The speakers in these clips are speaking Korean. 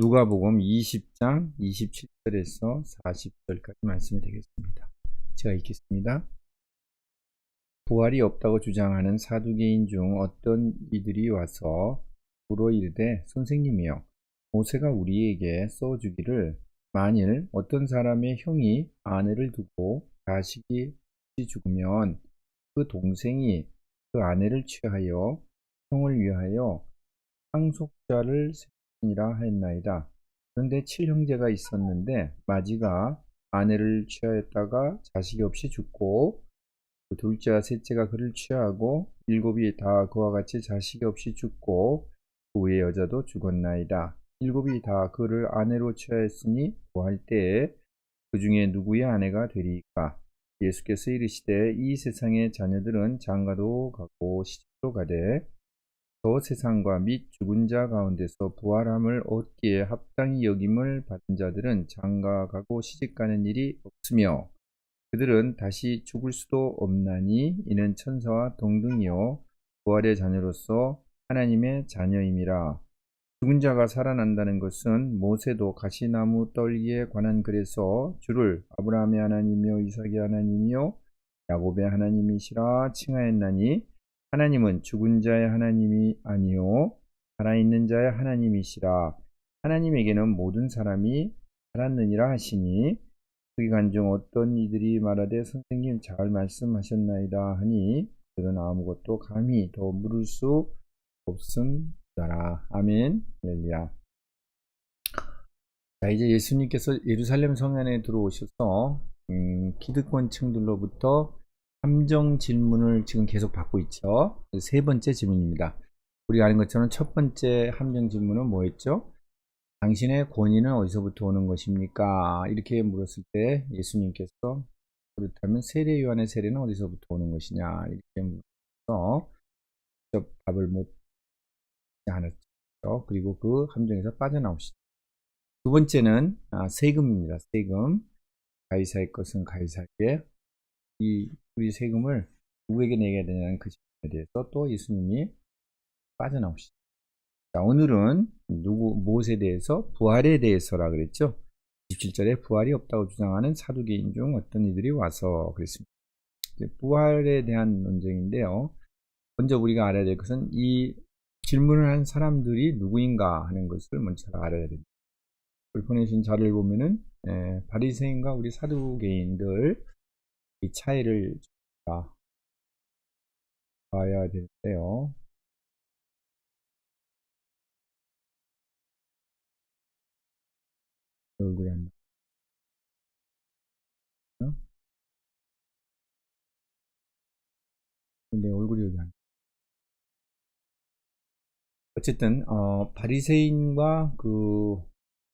누가복음 20장 27절에서 40절까지 말씀이 되겠습니다. 제가 읽겠습니다. 부활이 없다고 주장하는 사두개인 중 어떤 이들이 와서 물어 이르되 선생님이여 모세가 우리에게 써주기를 만일 어떤 사람의 형이 아내를 두고 자식이 죽으면 그 동생이 그 아내를 취하여 형을 위하여 상속자를 세니라 하였나이다. 그런데 칠형제가 있었는데 마지가 아내를 취하였다가 자식이 없이 죽고 그 둘째와 셋째가 그를 취하고 일곱이 다 그와 같이 자식이 없이 죽고 그 외의 여자도 죽었나이다. 일곱이 다 그를 아내로 취하였으니 구할 때에 그 중에 누구의 아내가 되리까? 예수께서 이르시되 이 세상의 자녀들은 장가도 가고 시집도 가되 저 세상과 및 죽은 자 가운데서 부활함을 얻기에 합당히 여김을 받은 자들은 장가 가고 시집 가는 일이 없으며 그들은 다시 죽을 수도 없나니 이는 천사와 동등이요 부활의 자녀로서 하나님의 자녀임이라. 죽은 자가 살아난다는 것은 모세도 가시나무 떨기에 관한 글에서 주를 아브라함의 하나님이요 이삭의 하나님이요 야곱의 하나님이시라 칭하였나니 하나님은 죽은 자의 하나님이 아니요 살아있는 자의 하나님이시라. 하나님에게는 모든 사람이 살았느니라 하시니 그기 간 중 어떤 이들이 말하되 선생님 잘 말씀하셨나이다 하니 그들은 아무것도 감히 더 물을 수 없음더라 아멘. 할렐루야. 자 이제 예수님께서 예루살렘 성안에 들어오셔서 음, 기득권층들로부터 함정 질문을 지금 계속 받고 있죠. 세 번째 질문입니다. 우리가 아는 것처럼 첫 번째 함정 질문은 뭐였죠? 당신의 권위는 어디서부터 오는 것입니까? 이렇게 물었을 때 예수님께서 그렇다면 세례 요한의 세례는 어디서부터 오는 것이냐? 이렇게 물어서 직접 답을 못 않았죠. 그리고 그 함정에서 빠져나오시죠. 두 번째는 아, 세금입니다. 세금. 가이사의 것은 가이사에게 이 우리 세금을 누구에게 내게 되냐는 그 질문에 대해서 또 예수님이 빠져나오시죠. 자, 오늘은 누구, 무엇에 대해서? 부활에 대해서라 그랬죠. 27절에 부활이 없다고 주장하는 사두개인 중 어떤 이들이 와서 그랬습니다. 부활에 대한 논쟁인데요. 먼저 우리가 알아야 될 것은 이 질문을 한 사람들이 누구인가 하는 것을 먼저 알아야 됩니다. 보내신 자료를 보면은 에, 바리새인과 우리 사두개인들 이 차이를 봐야 되는데요. 얼굴이 안 나. 근데 얼굴이 여기 안 어쨌든 어, 바리새인과 그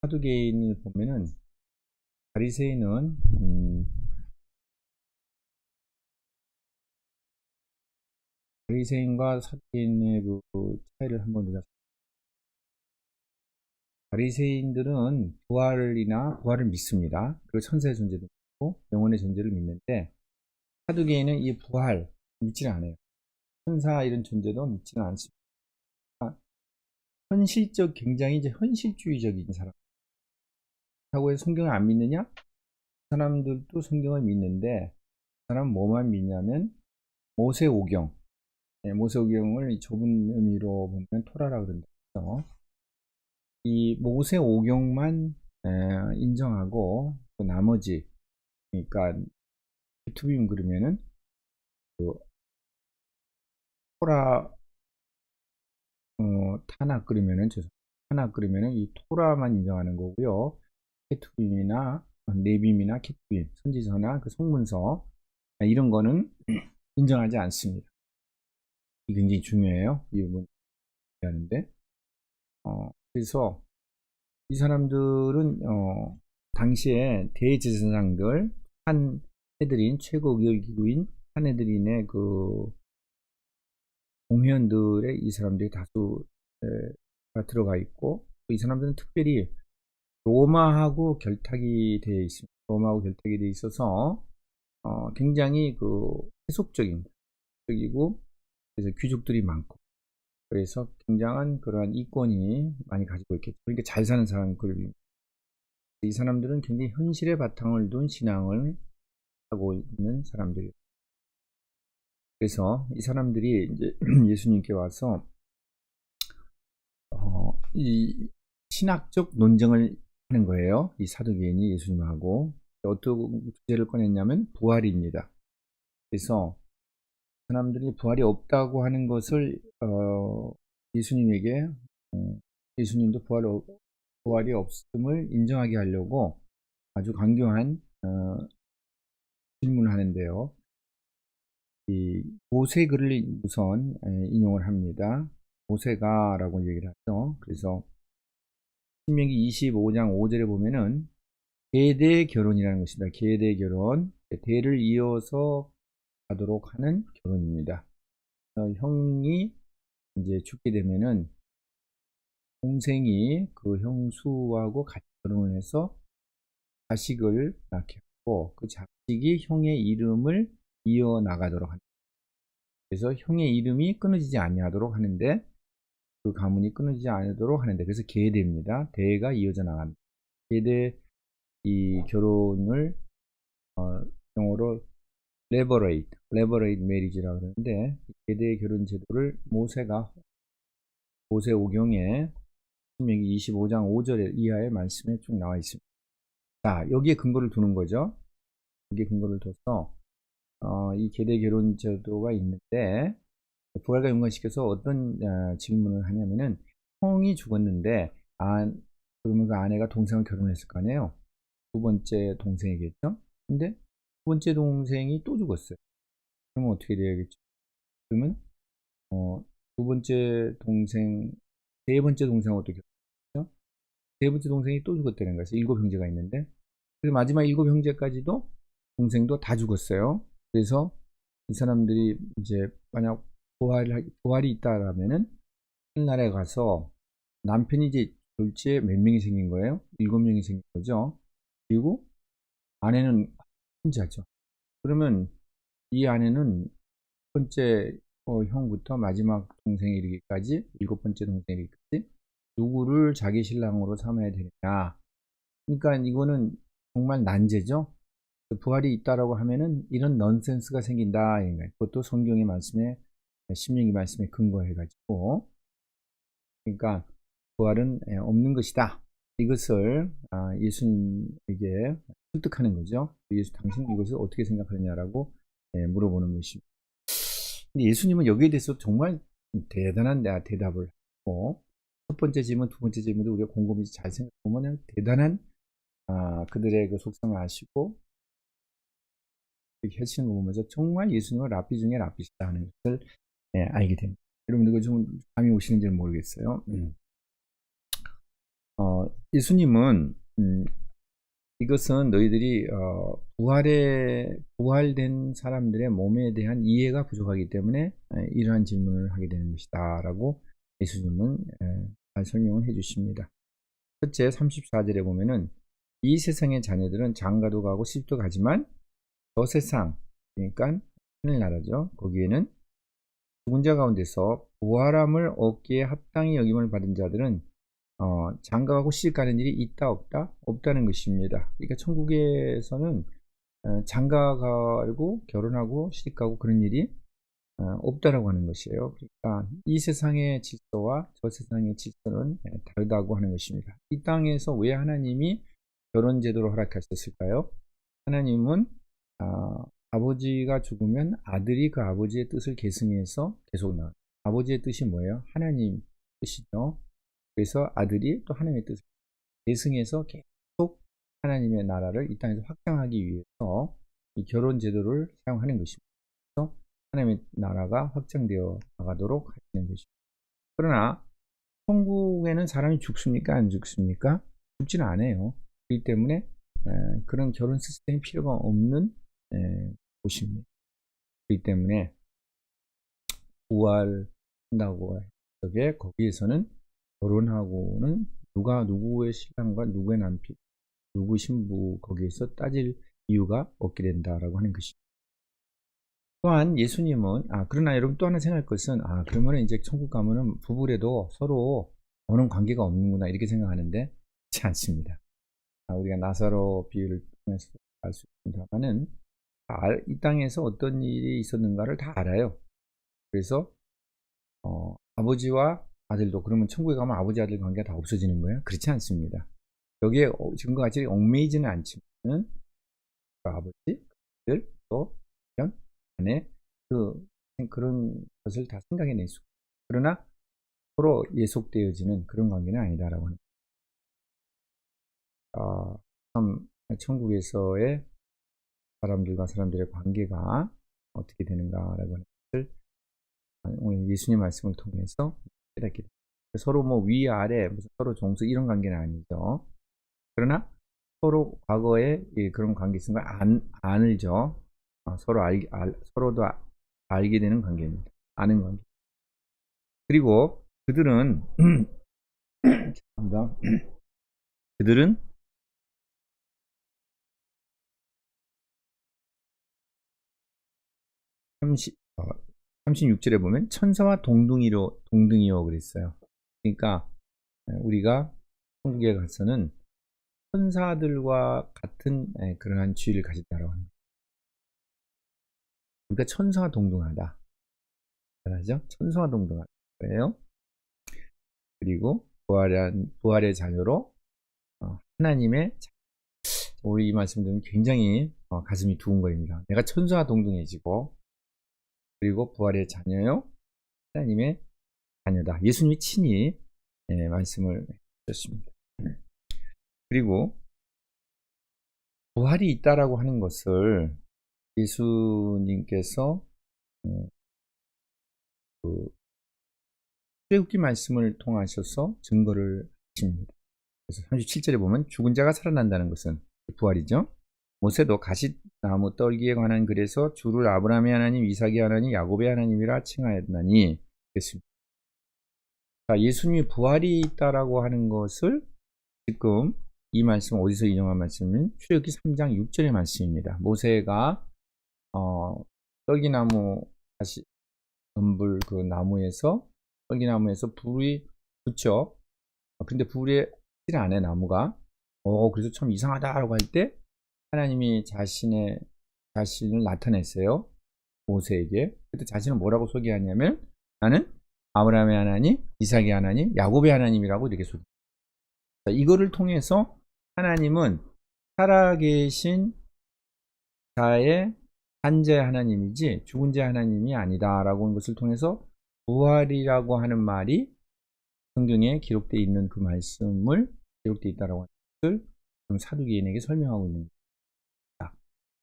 사두개인을 보면은 바리새인은 음, 바리새인과 사두개인의 그 차이를 한번 우리가 바리새인들은 부활이나 부활을 믿습니다. 그리고 천사의 존재도 믿고 영혼의 존재를 믿는데 사두개인은 이 부활 믿지는 않아요. 천사 이런 존재도 믿지는 않습니다. 현실적 굉장히 이제 현실주의적인 사람. 하고 해서 성경을 안 믿느냐? 사람들도 성경을 믿는데 그 사람 뭐만 믿냐면 모세 오경 네, 모세오경을 좁은 의미로 보면 토라라 그런다죠. 이 모세 오경만 인정하고 그 나머지 그러니까 유튜브임 그러면은 그 토라 어, 타나 그러면은 죄송 타나 그러면은 이 토라만 인정하는 거고요. 케투빔이나 네빔이나 케투빔 선지서나 그 성문서 이런 거는 인정하지 않습니다. 굉장히 중요해요. 이 부분 하는데 어, 그래서 이 사람들은 어, 당시에 대제사장들 한 해들인 최고 기구인 한 해들인의 그 공회원들의 이 사람들이 다수가 들어가 있고 이 사람들은 특별히 로마하고 결탁이 되어 있습니다. 로마하고 결탁이 되어 있어서 어, 굉장히 그 해속적인 적이고 그래서 귀족들이 많고 그래서 굉장한 그러한 이권이 많이 가지고 있겠죠. 그러니까 잘 사는 사람 그룹입니다. 이 사람들은 굉장히 현실에 바탕을 둔 신앙을 하고 있는 사람들이에요. 그래서 이 사람들이 이제 예수님께 와서 어, 이 신학적 논쟁을 하는 거예요. 이 사두개인이 예수님하고 어떤 주제를 꺼냈냐면 부활입니다. 그래서 사람들이 부활이 없다고 하는 것을 어, 예수님에게 어, 예수님도 부활, 부활이 없음을 인정하게 하려고 아주 강경한 어, 질문을 하는데요. 이 모세 글을 우선 에, 인용을 합니다. 모세가라고 얘기를 하죠. 그래서 신명기 25장 5절에 보면은 계대 결혼이라는 것입니다. 계대 결혼, 대를 이어서 가도록 하는 결혼입니다. 어, 형이 이제 죽게 되면은 동생이 그 형수하고 같이 결혼을 해서 자식을 낳게 하고 그 자식이 형의 이름을 이어 나가도록 합니다. 그래서 형의 이름이 끊어지지 아니하도록 하는데 그 가문이 끊어지지 않도록 하는데 그래서 계대입니다. 대가 이어져 나간다. 계대 이 결혼을 어, 영어로 레버레이트, 레버레이트 메리지라고 그러는데 계대 결혼 제도를 모세가 모세 오경에 신명기 25장 5절 이하의 말씀에 쭉 나와 있습니다. 자, 여기에 근거를 두는 거죠. 여기에 근거를 둬서 어, 이 계대 결혼 제도가 있는데 부활과 연관시켜서 어떤 어, 질문을 하냐면은 형이 죽었는데 아, 그러면 그 아내가 동생을 결혼했을 거 아니에요. 두 번째 동생이겠죠. 근데 두 번째 동생이 또 죽었어요. 그러면 어떻게 돼야겠죠? 그러면 어, 두 번째 동생, 세 번째 동생은 어떻게 됐죠? 세 번째 동생이 또 죽었다는 거예요. 일곱 형제가 있는데 그래서 마지막 일곱 형제까지도 동생도 다 죽었어요. 그래서 이 사람들이 이제 만약 부활, 부활이 있다라면은 하늘나라에 가서 남편이 이제 졸지에 몇 명이 생긴 거예요? 일곱 명이 생긴 거죠. 그리고 아내는 혼자죠. 그러면 이 아내는 첫 번째 어, 형부터 마지막 동생에 이르기까지 일곱 번째 동생에 이르기까지 누구를 자기 신랑으로 삼아야 되느냐. 그러니까 이거는 정말 난제죠. 부활이 있다라고 하면은 이런 넌센스가 생긴다. 그것도 성경의 말씀에 신명기 말씀에 근거해 가지고 그러니까 부활은 예, 없는 것이다. 이것을 아, 예수님에게 설득하는 거죠. 예수 당신 이것을 어떻게 생각하느냐라고 예, 물어보는 것입니다. 예수님은 여기에 대해서 정말 대단한 대답을 하고 첫 번째 질문, 두 번째 질문도 우리가 곰곰이 잘 생각해보면 대단한 아, 그들의 그 속성을 아시고 이렇게 하시는 거 보면서 정말 예수님은 라피 중에 라피시다 하는 것을 예, 알게 됩니다. 여러분들 좀 감이 오시는지 모르겠어요. 음. 어, 예수님은 음, 이것은 너희들이 어, 부활에 부활된 사람들의 몸에 대한 이해가 부족하기 때문에 에, 이러한 질문을 하게 되는 것이다라고 예수님은 에, 잘 설명을 해주십니다. 첫째 34절에 보면은 이 세상의 자녀들은 장가도 가고 시집도 가지만 저 세상 그러니까 하늘나라죠. 거기에는 죽은 자 가운데서 부활함을 얻기에 합당히 여김을 받은 자들은 어, 장가가고 시집 가는 일이 있다 없다 없다는 것입니다. 그러니까 천국에서는 어, 장가가고 결혼하고 시집 가고 그런 일이 어, 없다라고 하는 것이에요. 그러니까 이 세상의 질서와 저 세상의 질서는 예, 다르다고 하는 것입니다. 이 땅에서 왜 하나님이 결혼 제도를 허락하셨을까요? 하나님은 아, 아버지가 죽으면 아들이 그 아버지의 뜻을 계승해서 계속 나. 아버지의 뜻이 뭐예요? 하나님 뜻이죠. 그래서 아들이 또 하나님의 뜻을 계승해서 계속 하나님의 나라를 이 땅에서 확장하기 위해서 이 결혼 제도를 사용하는 것입니다. 그래서 하나님의 나라가 확장되어 나가도록 하시는 것입니다. 그러나 천국에는 사람이 죽습니까? 안 죽습니까? 죽지는 않아요. 그렇기 때문에 그런 결혼 시스템이 필요가 없는 곳입니다. 그렇기 때문에 부활한다고 해서 거기에서는 결혼하고는 누가 누구의 신랑과 누구의 남편, 누구 신부 거기에서 따질 이유가 없게 된다라고 하는 것입니다. 또한 예수님은 아 그러나 여러분 또 하나 생각할 것은 아 그러면 이제 천국 가면은 부부래도 서로 오는 관계가 없는구나 이렇게 생각하는데 그렇지 않습니다. 아, 우리가 나사로 비유를 통해서 알 수 있습니다만은 알- 이 땅에서 어떤 일이 있었는가를 다 알아요. 그래서 어, 아버지와 아들도 그러면 천국에 가면 아버지 아들 관계가 다 없어지는 거예요? 그렇지 않습니다. 여기에 어, 지금과 같이 얽매이지는 않지만 그 아버지, 아들, 또 형, 아내 그 그런 것을 다 생각해낼 수. 그러나 서로 예속되어지는 그런 관계는 아니다라고 하는. 아, 참 천국에서의 사람들과 사람들의 관계가 어떻게 되는가라고 하는 것을 오늘 예수님 말씀을 통해서 서로 뭐 위 아래 무슨 서로 종수 이런 관계는 아니죠. 그러나 서로 과거에 이 그런 관계 있은 걸 안, 알죠. 아, 서로 알, 알, 서로도 아- 알게 되는 관계입니다. 아는 관계. 그리고 그들은 죄송합니다. 그들은 어, 36절에 보면 천사와 동등이로 동등이요 그랬어요. 그러니까 우리가 천국에 가서는 천사들과 같은 예, 그러한 지위를 가진다라고 합니다. 그러니까 천사와 동등하다. 잘하죠? 천사와 동등하다. 그래요. 그리고 부활한 부활의 자녀로 어, 하나님의 자- 우리 이 말씀 들으면 굉장히 어, 가슴이 두근거립니다. 내가 천사와 동등해지고 그리고 부활의 자녀요 하나님의 자녀다. 예수님이 친히 예, 말씀을 해주셨습니다. 그리고 부활이 있다라고 하는 것을 예수님께서 어, 그 출애굽기 말씀을 통하셔서 증거를 하십니다. 그래서 37절에 보면 죽은 자가 살아난다는 것은 부활이죠. 모세도 가시 나무 떨기에 관한 글에서 주를 아브라함의 하나님, 이삭의 하나님, 야곱의 하나님이라 칭하였나니 그랬습니다. 자, 예수님이 부활이 있다라고 하는 것을 지금 이 말씀 어디서 인용한 말씀은 출애굽기 3장 6절의 말씀입니다. 모세가 어, 떨기나무 다시 전불 그 나무에서 떨기나무에서 불이 붙죠. 어, 근데 불에 질 않아 나무가. 어 그래서 참 이상하다라고 할 때 하나님이 자신의 자신을 나타냈어요. 모세에게. 그때 자신은 뭐라고 소개하냐면 나는 아브라함의 하나님, 이삭의 하나님, 야곱의 하나님이라고 이렇게 소개. 자, 이거를 통해서 하나님은 살아계신 자의 한자의 하나님이지 죽은 자의 하나님이 아니다라고 하는 것을 통해서 부활이라고 하는 말이 성경에 기록되어 있는 그 말씀을 기록되어 있다라고 하는 것을 지금 사두개인에게 설명하고 있는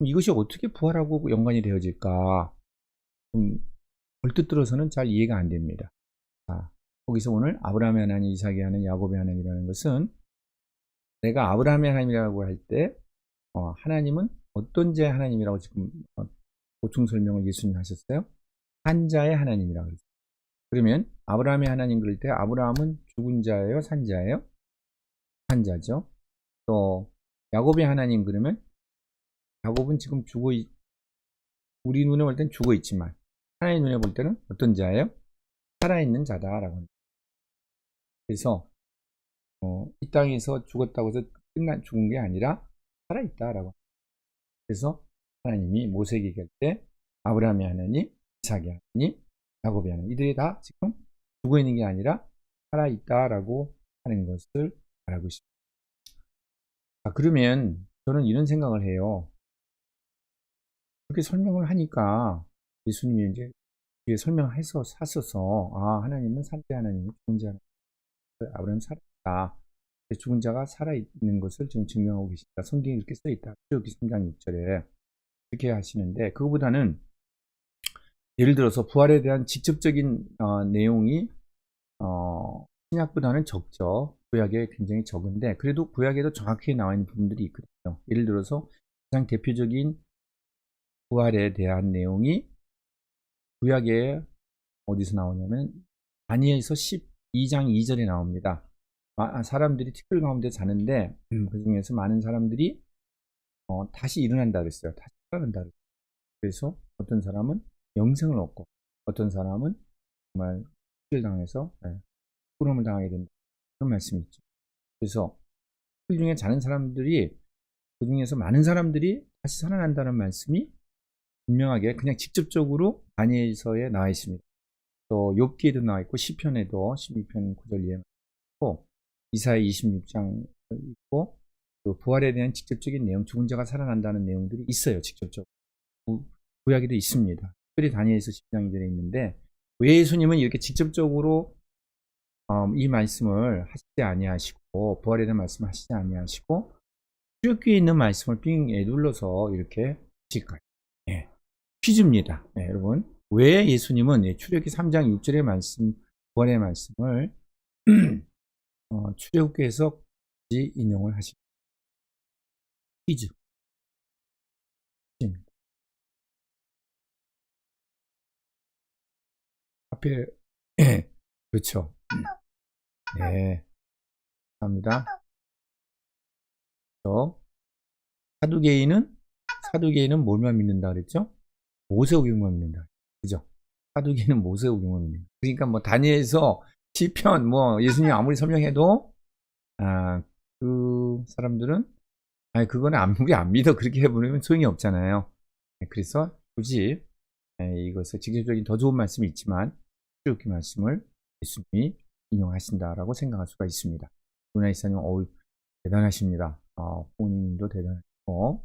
이것이 어떻게 부활하고 연관이 되어질까? 좀 벌뜻 들어서는 잘 이해가 안 됩니다. 자, 거기서 오늘 아브라함의 하나님, 이삭의 하나님, 야곱의 하나님이라는 것은 내가 아브라함의 하나님이라고 할때 어, 하나님은 어떤 자의 하나님이라고 지금 어, 보충 설명을 예수님 하셨어요? 한 자의 하나님이라고 그랬어요. 그러면 아브라함의 하나님 그럴 때 아브라함은 죽은 자예요, 산 자예요? 산 자죠. 또 야곱의 하나님 그러면 야곱은 지금 죽어 있, 우리 눈에 볼 땐 죽어 있지만 하나님 눈에 볼 때는 어떤 자예요? 살아있는 자다라고 합니다. 그래서 어, 이 땅에서 죽었다고 해서 끝난 죽은 게 아니라 살아있다라고. 그래서 하나님이 모세에게 얘기할 때 아브라함의 하나님, 이삭의 하나님, 야곱의 하나님 이들이 다 지금 죽어 있는 게 아니라 살아있다라고 하는 것을 말하고 있습니다. 자, 그러면 저는 이런 생각을 해요. 그렇게 설명을 하니까 예수님이 이제 뒤에 설명해서 샀어서 아 하나님은 산대 하나님, 죽은 자 아브라함 살아있다. 죽은 자가 살아있는 것을 지금 증명하고 계십니다. 성경에 이렇게 써있다. 출애굽기 3장 6절에 이렇게 하시는데 그거보다는 예를 들어서 부활에 대한 직접적인 어, 내용이 어, 신약보다는 적죠. 구약에 굉장히 적은데 그래도 구약에도 정확히 나와 있는 부분들이 있거든요. 예를 들어서 가장 대표적인 부활에 대한 내용이 구약에 어디서 나오냐면 다니엘서 12장 2절에 나옵니다. 사람들이 티끌 가운데 자는데 그 중에서 많은 사람들이 어, 다시 일어난다 그랬어요. 다시 살아난다 그랬어요. 그래서 어떤 사람은 영생을 얻고 어떤 사람은 정말 실당해서 꾸름을 당하게 된다. 그런 말씀이 있죠. 그래서 그 중에 자는 사람들이 그 중에서 많은 사람들이 다시 살아난다는 말씀이 분명하게 그냥 직접적으로 다니엘서에 나와 있습니다. 또 욥기에도 나와 있고 시편에도 12편 9절 이해 있고 이사야 26장 있고 또 부활에 대한 직접적인 내용, 죽은 자가 살아난다는 내용들이 있어요. 직접적으로 구- 구약에도 있습니다. 특별히 다니엘서 10장 2절에 있는데 왜 예수님은 이렇게 직접적으로 음, 이 말씀을 하시지 아니하시고 부활에 대한 말씀을 하시지 아니하시고 출애굽기에 있는 말씀을 삥 예, 눌러서 이렇게 하실까요? 예. 퀴즈입니다. 예, 여러분 왜 예수님은 예, 출애굽기 3장 6절의 말씀 부활의 말씀을 어, 출애굽기에서 인용을 하십니까? 퀴즈. 앞에 예, 그렇죠. 네, 감사합니다. 또 사두개인은 사두개인은 뭘만 믿는다 그랬죠? 모세오경만 믿는다. 그죠? 사두개인은 모세오경만 믿는다. 그러니까 뭐 다니엘서 시편 뭐 예수님 아무리 설명해도 아, 그 사람들은 아니 그거는 안 우리 안 믿어 그렇게 해버리면 소용이 없잖아요. 네, 그래서 굳이 네, 이것을 직접적인 더 좋은 말씀이 있지만 출애굽기 말씀을 예수님이 인용하신다라고 생각할 수가 있습니다. 누나 이사님, 어우, 대단하십니다. 어, 본인도 대단하고,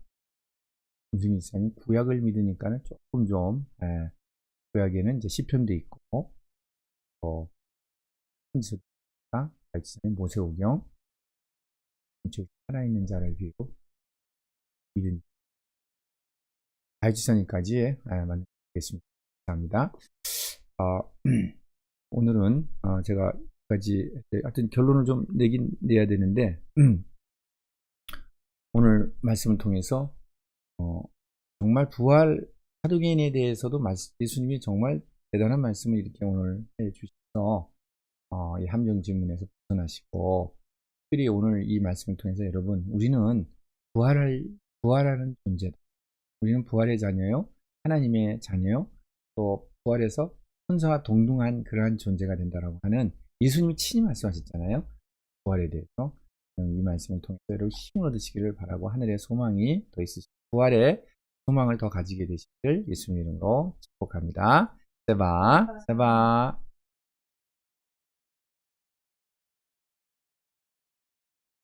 김승희 이사님, 구약을 믿으니까는 조금 좀, 예, 구약에는 이제 시편도 있고, 어, 발지사님, 모세오경, 즉, 살아있는 자를 비고, 믿은, 발지사님까지, 예, 만나겠습니다. 감사합니다. 어, 오늘은 어, 제가 까지 하여튼 결론을 좀 내긴 내야 되는데 음, 오늘 말씀을 통해서 어, 정말 부활 사도개인에 대해서도 예수님이 정말 대단한 말씀을 이렇게 오늘 해주셔서 어, 이 함정 질문에서 벗어나시고 특별히 오늘 이 말씀을 통해서 여러분 우리는 부활할 부활하는 존재다. 우리는 부활의 자녀요, 하나님의 자녀요, 또 부활해서 천사와 동등한 그러한 존재가 된다라고 하는 예수님이 친히 말씀하셨잖아요. 부활에 대해서 음, 이 말씀을 통해서 여러분 힘을 얻으시기를 바라고 하늘의 소망이 더 있으시고 부활의 소망을 더 가지게 되시길 예수님 이름으로 축복합니다. 세바 세바